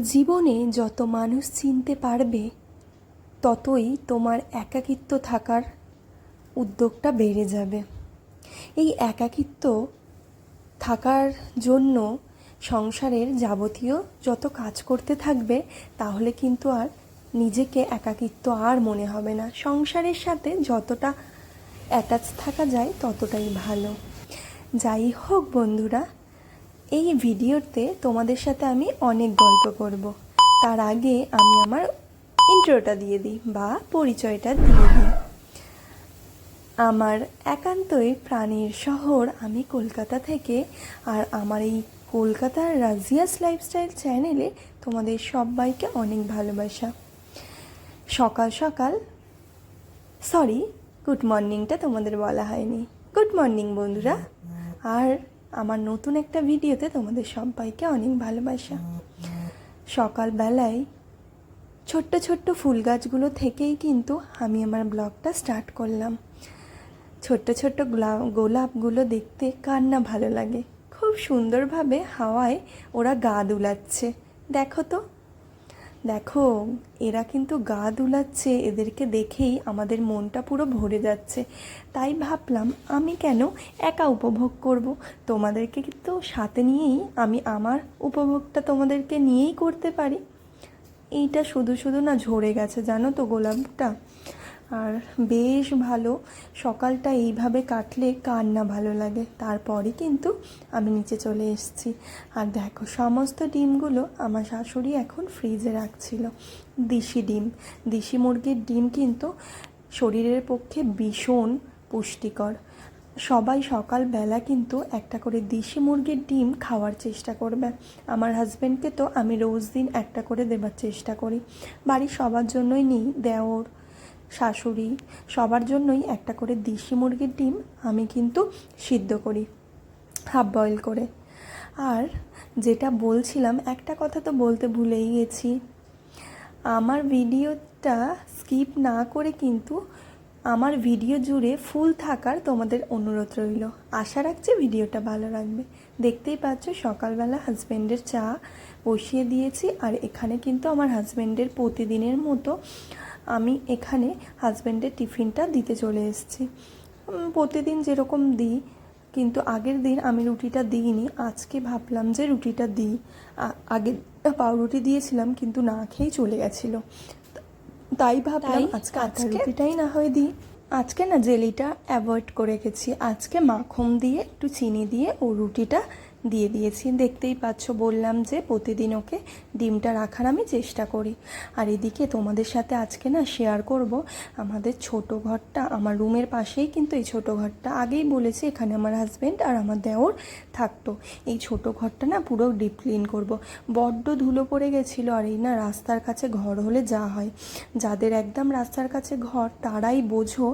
জীবনে যত মানুষ চিনতে পারবে, ততই তোমার একাকিত্ব থাকার উদ্যোগটা বেড়ে যাবে। এই একাকিত্ব থাকার জন্য সংসারের যাবতীয় যত কাজ করতে থাকবে, তাহলে কিন্তু আর নিজেকে একাকিত্ব আর মনে হবে না। সংসারের সাথে যতটা অ্যাটাচ থাকা যায়, ততটাই ভালো। যাই হোক বন্ধুরা এই ভিডিওতে তোমাদের সাথে আমি অনেক গল্প করব। তার আগে আমি আমার ইন্ট্রোটা দিয়ে দিই বা পরিচয়টা দিয়ে দিই। আমার একান্তই প্রাণীর শহর আমি কলকাতা থেকে, আর আমার এই কলকাতার রাজিয়াস লাইফস্টাইল চ্যানেলে তোমাদের সবাইকে অনেক ভালোবাসা। সকাল সকাল সরি গুড মর্নিংটা তোমাদের বলা হয়নি। গুড মর্নিং বন্ধুরা। আর আমার নতুন একটা ভিডিওতে তোমাদের সবাইকে অনেক ভালোবাসা। সকালবেলায় ছোট্ট ছোট্ট ফুল গাছগুলো থেকেই কিন্তু আমি আমার ব্লগটা স্টার্ট করলাম। ছোট্ট ছোট্ট গোলাপগুলো দেখতে কার না ভালো লাগে। খুব সুন্দরভাবে হাওয়ায় ওরা গা দুলাচ্ছে। দেখো তো। দেখো, এরা কিন্তু গা দুলাচ্ছে, এদেরকে দেখেই আমাদের মনটা পুরো ভরে যাচ্ছে। তাই ভাবলাম, আমি কেন একা উপভোগ করব? তোমাদেরকে কিন্তু সাথে নিয়েই আমি আমার উপভোগটা তোমাদেরকে নিয়েই করতে পারি। এইটা শুধু শুধু না ঝরে গেছে, জানো তো গোলাপটা। আর বেশ ভালো। সকালটা এইভাবে কাটলে কার না ভালো লাগে? তারপরে কিন্তু আমি নিচে চলে এসেছি। আর দেখো, সমস্ত ডিমগুলো আমার শাশুড়ি এখন ফ্রিজে রাখছিল। দিশি ডিম। দিশি মুরগির ডিম কিন্তু শরীরের পক্ষে ভীষণ পুষ্টিকর। সবাই সকালবেলা কিন্তু একটা করে দেশি মুরগির ডিম খাওয়ার চেষ্টা করবে। আমার হাজব্যান্ডকে তো আমি রোজ দিন একটা করে দেবার চেষ্টা করি। বাড়ির সবার জন্যই নিই, দেওর শাশুড়ি, সবার জন্যই একটা করে দেশি মুরগির ডিম আমি কিন্তু সিদ্ধ করি, হাফ বয়েল করে। আর যেটা বলছিলাম, একটা কথা তো বলতে ভুলেই গেছি। আমার ভিডিওটা স্কিপ না করে কিন্তু আমার ভিডিও জুড়ে ফুল থাকার তোমাদের অনুরোধ রইল। আশা রাখছি ভিডিওটা ভালো লাগবে। দেখতেই পাচ্ছ, সকালবেলা হাজব্যান্ডের চা বসিয়ে দিয়েছি, আর এখানে কিন্তু আমার হাজব্যান্ডের প্রতিদিনের মতো আমি এখানে হাজব্যান্ডের টিফিনটা দিতে চলে এসেছি। প্রতিদিন যেরকম দিই কিন্তু আগের দিন আমি রুটিটা দিইনি। আজকে ভাবলাম যে রুটিটা দিই। আ- আগের পাউরুটি দিয়েছিলাম কিন্তু না খেয়েই চলে গেছিল। তাই ভাবলাম আজকে আটা আজকে- রুটিটাই না হয় দিই। আজকে না জেলিটা অ্যাভয়েড করে গেছি আজকে মাখন দিয়ে একটু চিনি দিয়ে ও রুটিটা দিয়ে দিয়েছি। দেখতেই পাচ্ছ, বললাম যে প্রতিদিন ওকে ডিমটা রাখার আমি চেষ্টা করি। আর এদিকে তোমাদের সাথে আজকে না শেয়ার করব, আমাদের ছোট ঘরটা, আমার রুমের পাশেই কিন্তু এই ছোট ঘরটা। আগেই বলেছি এখানে আমার হাজব্যান্ড আর আমার দেওর থাকতো। এই ছোট ঘরটা না পুরো ডিপ ক্লিন করব। বড্ড ধুলো পড়ে গেছিল আর এই না রাস্তার কাছে ঘর হলে যা হয়। যাদের একদম রাস্তার কাছে ঘর তারাই বোঝো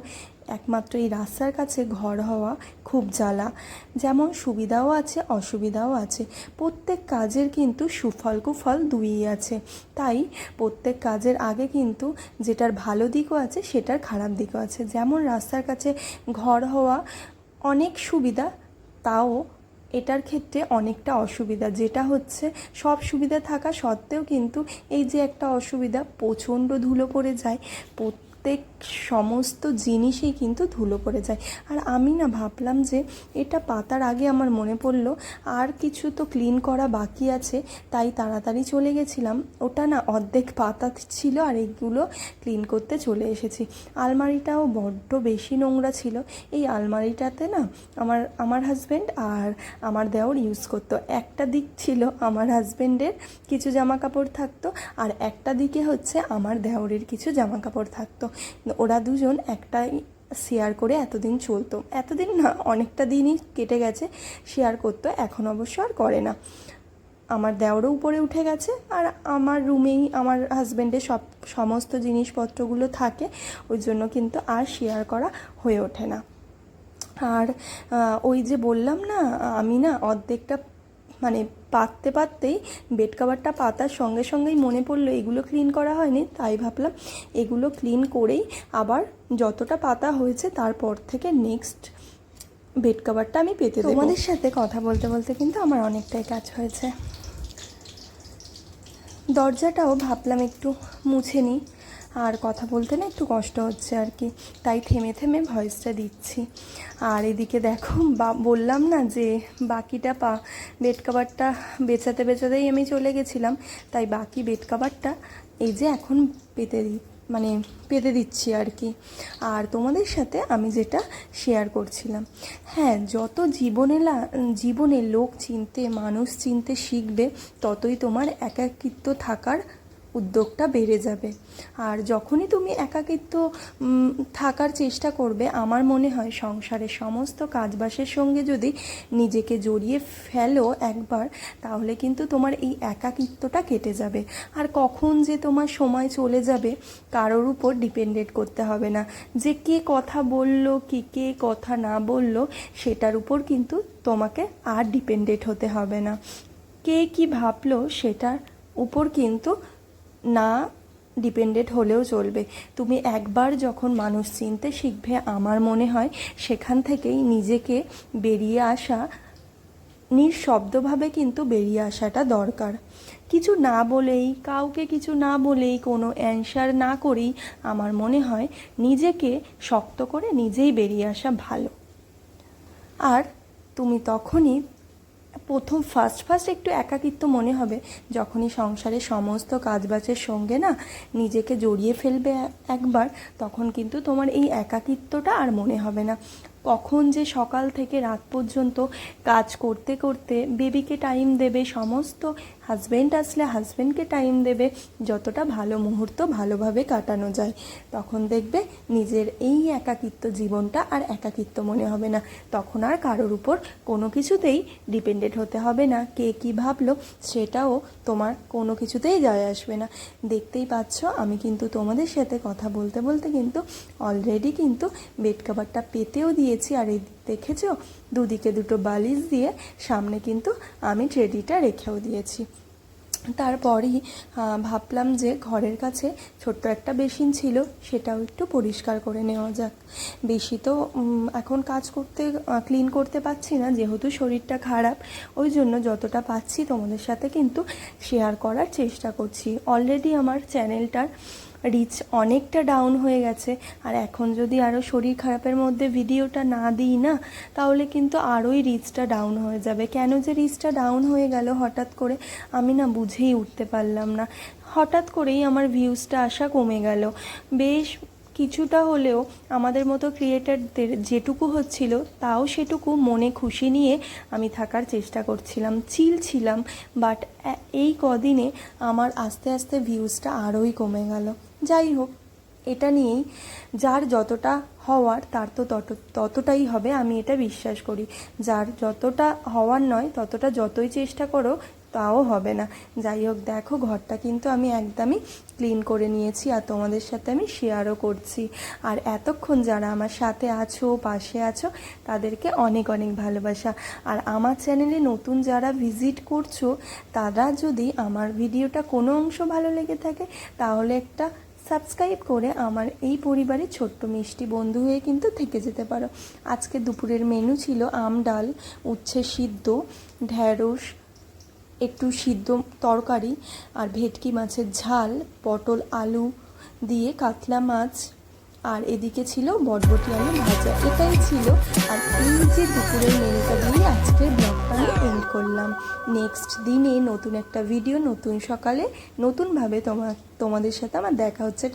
একমাত্র এই রাস্তার কাছে ঘর হওয়া খুব জ্বালা। যেমন সুবিধাও আছে, অসুবিধাও আছে। প্রত্যেক কাজের কিন্তু সুফল কুফল দুইই আছে। তাই প্রত্যেক কাজের আগে কিন্তু যেটার ভালো দিকও আছে, সেটার খারাপ দিকও আছে। যেমন রাস্তার কাছে ঘর হওয়া অনেক সুবিধা, তাও এটার ক্ষেত্রে অনেকটা অসুবিধা। যেটা হচ্ছে সব সুবিধা থাকা সত্ত্বেও কিন্তু এই যে একটা অসুবিধা, প্রচণ্ড ধুলো পড়ে যায়। প্রত্যেক সমস্ত জিনিসই কিন্তু ধুলো পড়ে যায়। আর আমি না ভাবলাম যে এটা পাতার আগে আমার মনে পড়ল, আর কিছু তো ক্লিন করা বাকি আছে, তাই তাড়াতাড়ি চলে গেছিলাম। ওটা না অর্ধেক পাতা ছিল আর এইগুলো ক্লিন করতে চলে এসেছি। আলমারিটাও বড্ড বেশি নোংরা ছিল। এই আলমারিটাতে না আমার আমার হাজব্যান্ড আর আমার দেওর ইউজ করতো। একটা দিক ছিল আমার হাজব্যান্ডের কিছু জামা কাপড় থাকতো, আর একটা দিকে হচ্ছে আমার দেওরের কিছু জামা কাপড় থাকতো। ওরা দুজন একটাই শেয়ার করে এতদিন চলতো। এতদিন না, অনেকটা দিনই কেটে গেছে শেয়ার করতো, এখন অবশ্য আর করে না। আমার দেওরও উপরে উঠে গেছে আর আমার রুমেই আমার হাজব্যান্ডের সব, সমস্ত জিনিসপত্রগুলো থাকে, ওই জন্য কিন্তু আর শেয়ার করা হয়ে ওঠে না। আর ওই যে বললাম না, আমি না অর্ধেকটা মানে পাততে পাততেই বেড কাভারটা পাতার সঙ্গে সঙ্গেই মনে পড়ল, এগুলো ক্লিন করা হয়নি। তাই ভাবলাম এগুলো ক্লিন করেই আবার যতটা পাতা হয়েছে তারপর থেকে নেক্সট বেড কাভারটা আমি পেতে তোমাদের সাথে কথা বলতে বলতে কিন্তু আমার অনেকটাই কাজ হয়েছে। দরজাটাও ভাবলাম একটু মুছে নিই। আর কথা বলতে না একটু কষ্ট হচ্ছে আর কি। তাই থেমে থেমে ভয়েসটা দিচ্ছি। আর এদিকে দেখো, বা বললাম না যে বাকিটা পা বেড কাভারটা বেচাতে বেচাতেই আমি চলে গেছিলাম। তাই বাকি বেড কাভারটা এই যে এখন পেতে দিই মানে পেতে দিচ্ছি আর কি। আর তোমাদের সাথে আমি যেটা শেয়ার করছিলাম। হ্যাঁ যত জীবনে জীবনে লোক চিনতে, মানুষ চিনতে শিখবে, ততই তোমার একাকিত্ব থাকার উদ্যোগটা বেড়ে যাবে। আর যখনই তুমি একাকিত্ব থাকার চেষ্টা করবে, আমার মনে হয় সংসারের সমস্ত কাজবাসের সঙ্গে যদি নিজেকে জড়িয়ে ফেলো একবার, তাহলে কিন্তু তোমার এই একাকিত্বটা কেটে যাবে। আর কখন যে তোমার সময় চলে যাবে, কারোর উপর ডিপেন্ডেন্ট করতে হবে না। যে কে কথা বলল, কি কে কথা না বলল, সেটার উপর কিন্তু তোমাকে আর ডিপেন্ডেন্ট হতে হবে না। কে কি ভাবলো, সেটার উপর কিন্তু না ডিপেন্ডেন্ট হলেও চলবে। তুমি একবার যখন মানুষ চিনতে শিখবে, আমার মনে হয় সেখান থেকেই নিজেকে বেরিয়ে আসা, নিঃশব্দভাবে কিন্তু বেরিয়ে আসাটা দরকার। কিছু না বলেই, কাউকে কিছু না বলেই, কোনো অ্যান্সার না করেই আমার মনে হয় নিজেকে শক্ত করে নিজেই বেরিয়ে আসা ভালো। আর তুমি তখনই প্রথম ফার্স্ট ফার্স্ট একটু একাকিত্ব মনে হবে। যখনই সংসারে সমস্ত কাজবাজের সঙ্গে না নিজেকে জড়িয়ে ফেলবে একবার, তখন কিন্তু তোমার এই একাকিত্বটা আর মনে হবে না। কখন যে সকাল থেকে রাত পর্যন্ত কাজ করতে করতে বেবিকে টাইম দেবে সমস্ত হাজব্যান্ড আসলে হাজব্যান্ডকে টাইম দেবে যতটা ভালো মুহূর্ত ভালোভাবে কাটানো যায়। তখন দেখবে নিজের এই একাকিত্ব জীবনটা আর একাকিত্ব মনে হবে না। তখন আর কারোর উপর কোনো কিছুতেই ডিপেন্ডেন্ট হতে হবে না। কে কী ভাবলো সেটাও তোমার কোনো কিছুতেই যায় আসবে না। দেখতেই পাচ্ছ, আমি কিন্তু তোমাদের সাথে কথা বলতে বলতে কিন্তু অলরেডি কিন্তু বেড কাভারটা পেতেও দিয়েছি। আর এই দেখেছ? দুদিকে দুটো বালিশ দিয়ে সামনে কিন্তু আমি ট্রেডিটা রেখেও দিয়েছি। তারপরই ভাবলাম যে ঘরের কাছে ছোট্ট একটা বেসিন ছিল, সেটাও একটু পরিষ্কার করে নেওয়া যাক। বেশি তো এখন কাজ করতে ক্লিন করতে পারছি না, যেহেতু শরীরটা খারাপ, ওই জন্য যতটা পাচ্ছি তোমাদের সাথে কিন্তু শেয়ার করার চেষ্টা করছি। অলরেডি আমার চ্যানেলটার রিচ অনেকটা ডাউন হয়ে গেছে। আর এখন যদি আরও শরীর খারাপের মধ্যে ভিডিওটা না দিই না, তাহলে কিন্তু আরোই রিচটা ডাউন হয়ে যাবে। কেন যে রিচটা ডাউন হয়ে গেল হঠাৎ করে, আমি না বুঝেই উঠতে পারলাম না। হঠাৎ করেই আমার ভিউজটা আসা কমে গেল। বেশ কিছুটা হলেও আমাদের মতো ক্রিয়েটারদের যেটুকু হচ্ছিল, তাও সেটুকু মনে খুশি নিয়ে আমি থাকার চেষ্টা করছিলাম চিল ছিলাম বাট এই কদিনে আমার আস্তে আস্তে ভিউজটা আরোই কমে গেল। যাই হোক, এটা নিয়েই যার যতটা হওয়ার তার তো তত, ততটাই হবে, আমি এটা বিশ্বাস করি। যার যতটা হওয়ার নয়, ততটা যতই চেষ্টা করো, তাও হবে না। যাই হোক, দেখো, ঘরটা কিন্তু আমি একদমই ক্লিন করে নিয়েছি আর তোমাদের সাথে আমি শেয়ারও করছি। আর এতক্ষণ যারা আমার সাথে আছো, পাশে আছো, তাদেরকে অনেক অনেক ভালোবাসা। আর আমার চ্যানেলে নতুন যারা ভিজিট করছ, তারা যদি আমার ভিডিওটা কোনো অংশ ভালো লেগে থাকে, তাহলে একটা সাবস্ক্রাইব করে আমার এই পরিবারের ছোট্ট মিষ্টি বন্ধু হয়ে কিন্তু থেকে যেতে পারো। আজকে দুপুরের মেনু ছিল আম, ডাল, উচ্ছে সিদ্ধ, ঢ্যাঁড়স, একটু সিদ্ধ তরকারি আর ভেটকি মাছের ঝাল, পটল, আলু দিয়ে কাতলা মাছ আর এদিকে ছিল বটবটি আলু ভাজা। এটাই ছিল আর এই যে দুপুরের মেনুটা দিয়ে আজকের ব্লগটা আমি এন্ড করলাম। নেক্সট দিনে নতুন একটা ভিডিও নতুন সকালে নতুনভাবে তোমার তোমাদের সাথে আমার দেখা হচ্ছে।